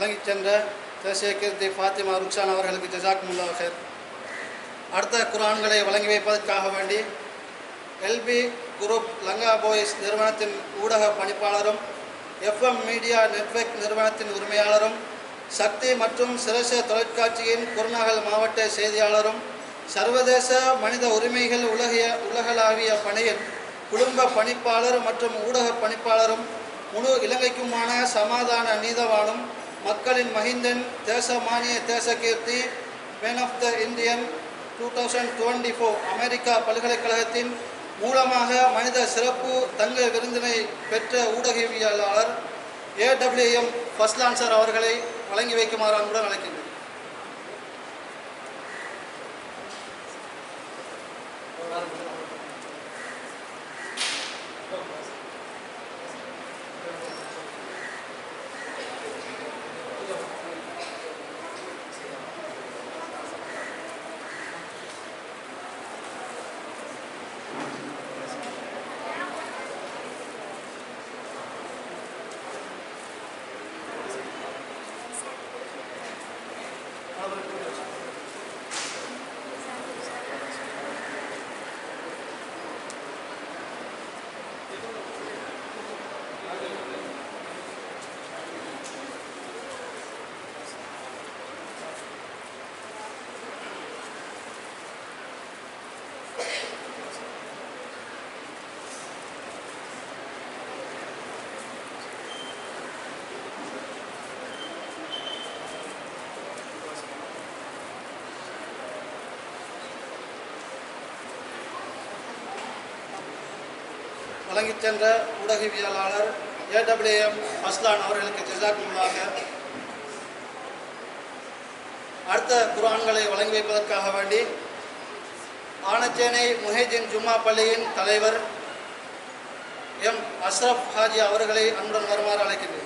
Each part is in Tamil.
வழங்கிச் சென்ற தேசிய கீர்த்தி ஃபாத்திமா ருக்ஷான் அவர்களுக்கு ஜசாக்முல்லா ஹேர் அடுத்த குரான்களை வழங்கி வைப்பதற்காக வேண்டி எல்பி குரூப் லங்கா பாய்ஸ் நிறுவனத்தின் ஊடக பணிப்பாளரும் எஃப்எம் மீடியா நெட்வொர்க் நிறுவனத்தின் உரிமையாளரும் சக்தி மற்றும் சிரச தொலைக்காட்சியின் குருநகல் மாவட்ட செய்தியாளரும் சர்வதேச மனித உரிமைகள் உலகிய உலகளாவிய பணியில் குடும்ப பணிப்பாளர் மற்றும் ஊடக பணிப்பாளரும் முழு இலங்கைக்குமான சமாதான நீதவானும் மக்களின் மஹிந்தன் தேச மானிய தேச கீர்த்தி man of the Indian two thousand twenty four America பல்கலைக்கழகத்தின் மூலமாக மனித சிறப்பு தங்க விருந்தினை பெற்ற ஊடகவியலாளர் ஏடபிள்யூஎம் ஃபஸ்லான்சர் அவர்களை வழங்கி வைக்குமாறு அன்புடன் அழைக்கின்றேன். வழங்கிச் சென்ற ஊடகவியலாளர் ஏடபிள்யூஎம் அஸ்லான் அவர்களுக்கு ஜசாக்குள்ளாக அடுத்த குரான்களை வழங்கி வைப்பதற்காக வேண்டி ஆனச்சேனை முஹைதீன் ஜும்மா பள்ளியின் தலைவர் எம் அஸ்ரப் ஹாஜி அவர்களை அன்புடன் வருமாறு அழைக்கின்றனர்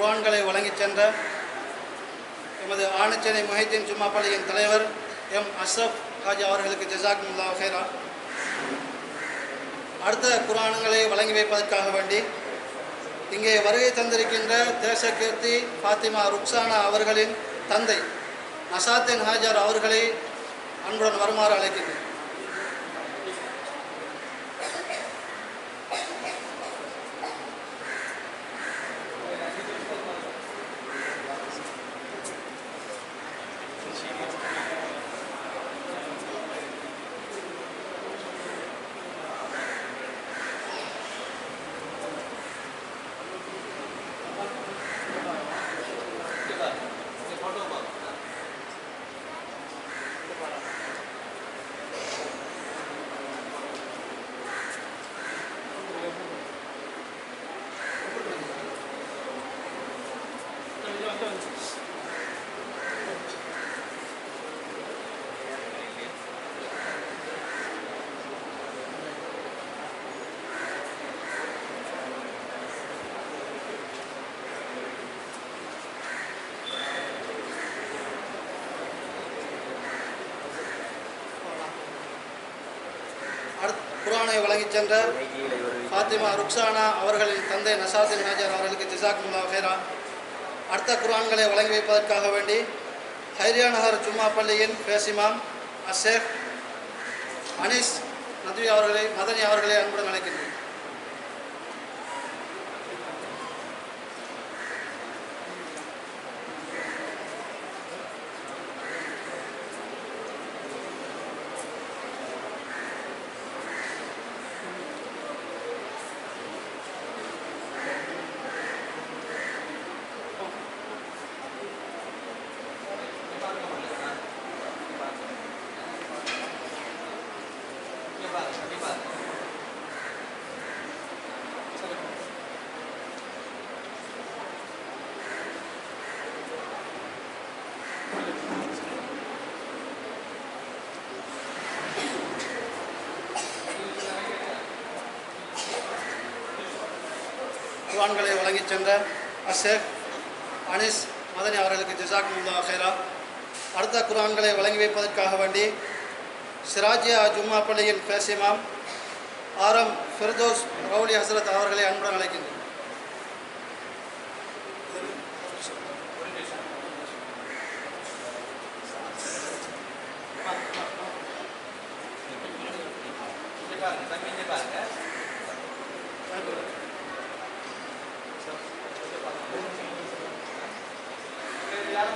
குவான்களை வழங்கிச் சென்ற எமது ஆணுச்சேனை முஹைதீன் ஜும்மா பள்ளியின் தலைவர் எம் அஷ்ரப் ஹாஜி அவர்களுக்கு ஜசாக்முல்லா ஹேரா அடுத்த குரானங்களை வழங்கி வைப்பதற்காக வேண்டி இங்கே வருகை தந்திருக்கின்ற தேச கீர்த்தி ஃபாத்திமா ருக்ஸானா அவர்களின் தந்தை நசாத்தின் ஹாஜர் அவர்களை அன்புடன் வருமாறு அழைக்கின்றேன். அடுத்த வழங்கிச் சென்ற ஃபாத்திமா ருக்ஸானா அவர்களின் தந்தை நசாத்தின் ஹாஜர் அவர்களுக்கு ஜிசாக்முல்லா ஹேரா அடுத்த குரான்களை வழங்கி வைப்பதற்காக வேண்டி ஹைரியா நகர் ஜும்மா பள்ளியின் பேசிமாம் அஷேக் அனீஸ் நதுவி அவர்களை மதனி அவர்களை அன்புடன் அழைக்கிறேன். குர்ஆன்களை வழங்கிச் சென்ற அஷேக் அனிஸ் மதனி அவர்களுக்கு ஜிசாக்குமுல்லா ஹேரா அடுத்த குர்ஆன்களை வழங்கி வைப்பதற்காக வேண்டி சிராஜியா ஜும்மா பள்ளியின் பேசிமாம் ஆரம் ஃபிர்தோஸ் ரவுலி ஹசரத் அவர்களை அன்புடன் அழைக்கின்றேன்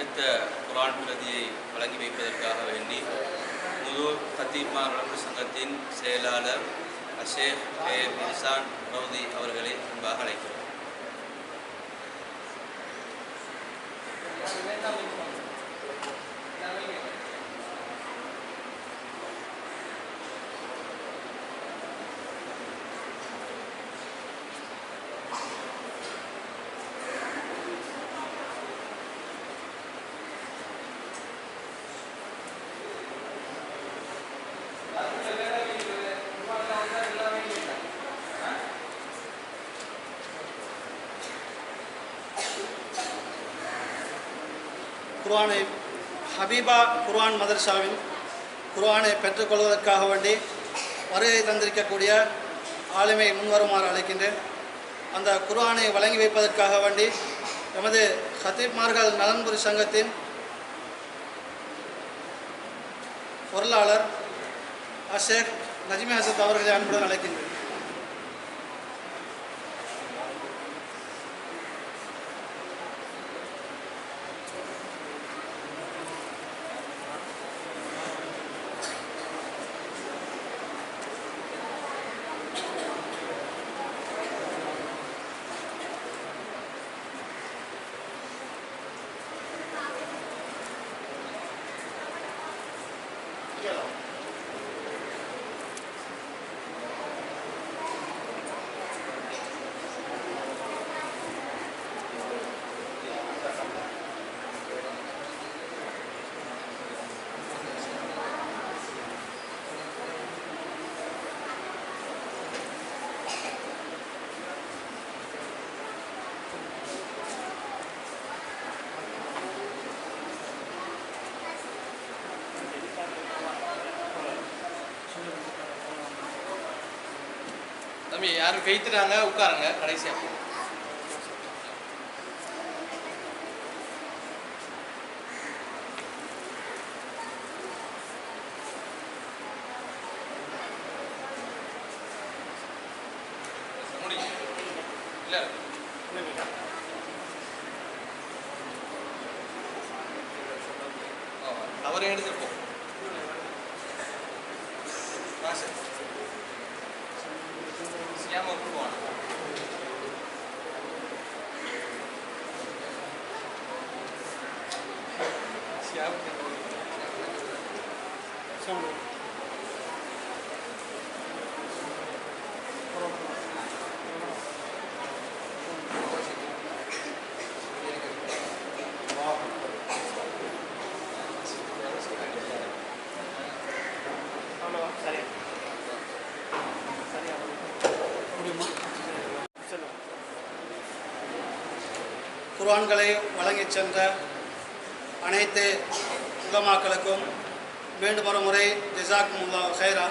அடுத்த குரான் பிரதியை வழங்கி வைப்பதற்காக வேண்டி முது கத்தீமா வளர்ப்பு சங்கத்தின் செயலாளர் அஷேக் ஏ இன்சான் ரவுதி அவர்களை அன்பாக அழைக்கிறோம். குர்ஆனை ஹபீபா குர்ஆன் மதர்சாவின் குர்ஆனை பெற்றுக்கொள்வதற்காக வேண்டி வருகை தந்திருக்கக்கூடிய ஆளுமை முன்வருமாறு அழைக்கின்றேன். அந்த குர்ஆனை வழங்கி வைப்பதற்காக வேண்டி எமது ஹத்தீப்மார்கள் நலன்புரி சங்கத்தின் பொருளாளர் அஷேக் நஜ்மி ஹசத் அவர்களை அன்புடன் அழைக்கின்றேன். தம்பி யாரும் கைத்துறாங்க உட்காருங்க கடைசியா. அவரே எடுத்துருப்போம் அவரை எடுத்துட்டு chiama Ormona. குர்ஆன்களை வழங்கிச் சென்ற அனைத்து உலமாக்களுக்கும் மீண்டும் ஒரு முறை ஜிசாக்முல்லா ஹைரா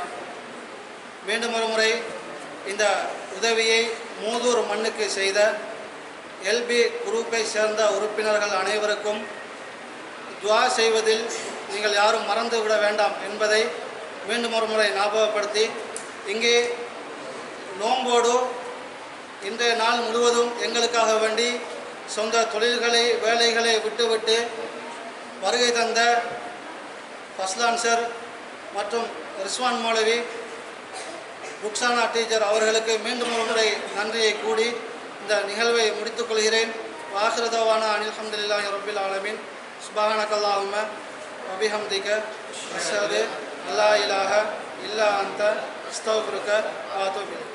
மீண்டும் ஒரு முறை இந்த உதவியை மூதூர் மண்ணுக்கு செய்த எல்பி குரூப்பை சேர்ந்த உறுப்பினர்கள் அனைவருக்கும் துவா செய்வதில் நீங்கள் யாரும் மறந்து விட வேண்டாம் என்பதை மீண்டும் ஒரு முறை ஞாபகப்படுத்தி இங்கே நோம்போடு இன்றைய நாள் முழுவதும் எங்களுக்காக வேண்டி சொந்த தொழில்களை வேலைகளை விட்டுவிட்டு வருகை தந்த ஃபஸ்லான் சார் மற்றும் ரிஸ்வான் மௌலவி ருக்ஸானா டீச்சர் அவர்களுக்கு மீண்டும் ஒரு முறை நன்றியை கூடி இந்த நிகழ்வை முடித்துக் கொள்கிறேன். அனில் ஹம்துலில்லாஹி ரபில் ஆலமின். சுபானகல்லாஹும அபிஹம்திக அஷது அல்லா இலாஹ இல்லா அந்த அஸ்தௌஃபுருக்க வாத்துபில்